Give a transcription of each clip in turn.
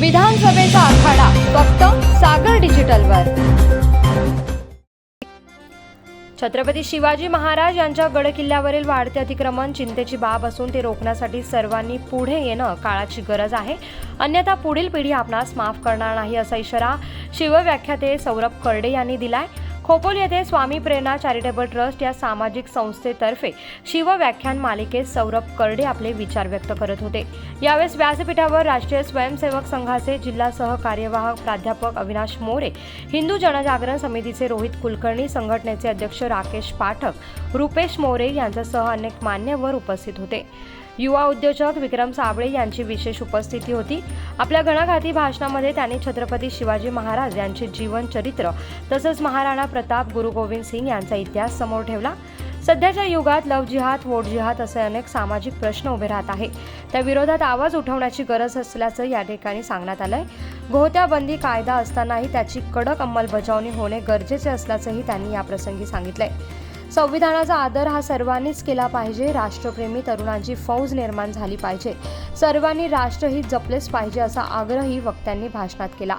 विधानसभेचा आखाडा फक्त सागर डिजिटलवर. छत्रपती शिवाजी महाराज यांच्या गडकिल्ल्यावरील वाढते अतिक्रमण चिंतेची बाब असून ते रोखण्यासाठी सर्वांनी पुढे येणं काळाची गरज आहे. अन्यथा पुढील पिढी आपणास माफ करणार नाही असा इशारा शिवव्याख्याते सौरभ कर्डे यांनी दिलाय. खोपोल येथे स्वामी प्रेरणा चॅरिटेबल ट्रस्ट या सामाजिक संस्थेतर्फे शिवव्याख्यान मालिकेत सौरभ करडे आपले विचार व्यक्त करत होते. यावेळेस व्यासपीठावर राष्ट्रीय स्वयंसेवक संघाचे जिल्हा सहकार्यवाहक प्राध्यापक अविनाश मोरे हिंदू जनजागरण समितीचे रोहित कुलकर्णी संघटनेचे अध्यक्ष राकेश पाठक रुपेश मोरे यांच्यासह अनेक मान्यवर उपस्थित होते. युवा उद्योजक विक्रम साबळे यांची विशेष उपस्थिती होती. आपल्या गणघाती भाषणामध्ये त्यांनी छत्रपती शिवाजी महाराज यांचे जीवन चरित्र तसंच महाराणा प्रताप गुरु गोविंद सिंग यांचा इतिहास समोर ठेवला. सध्याच्या युगात लव जिहाद वोट जिहाद असे अनेक सामाजिक प्रश्न उभे राहत आहे. त्या विरोधात आवाज उठवण्याची गरज असल्याचं या ठिकाणी सांगण्यात आलंय. गोहत्याबंदी कायदा असतानाही त्याची कडक अंमलबजावणी होणे गरजेचे असल्याचंही त्यांनी याप्रसंगी सांगितलंय. संविधानाचा आदर हा सर्वांनीच केला पाहिजे. राष्ट्रप्रेमी तरुणांची फौज निर्माण झाली पाहिजे. सर्वांनी राष्ट्रहित जपलेच पाहिजे असा आग्रही वक्त्यांनी भाषणात केला.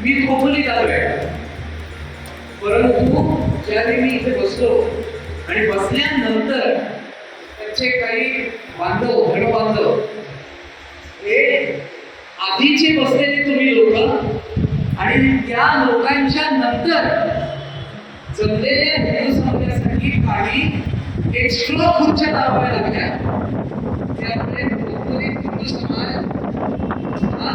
मी खोबली आलोय परंतु ज्यावेळी मी इथे बसलो आणि बसल्यानंतर त्याचे काही बांधव धड बांधव हे आधीचे बसलेले तुम्ही लोक आणि त्या लोकांच्या नंतर जमलेल्या हिंदू समाजासाठी काही एक्स्ट्रा खुर्च्या लावाव्या लागल्या त्यामुळे खोपोली हिंदू समाज हा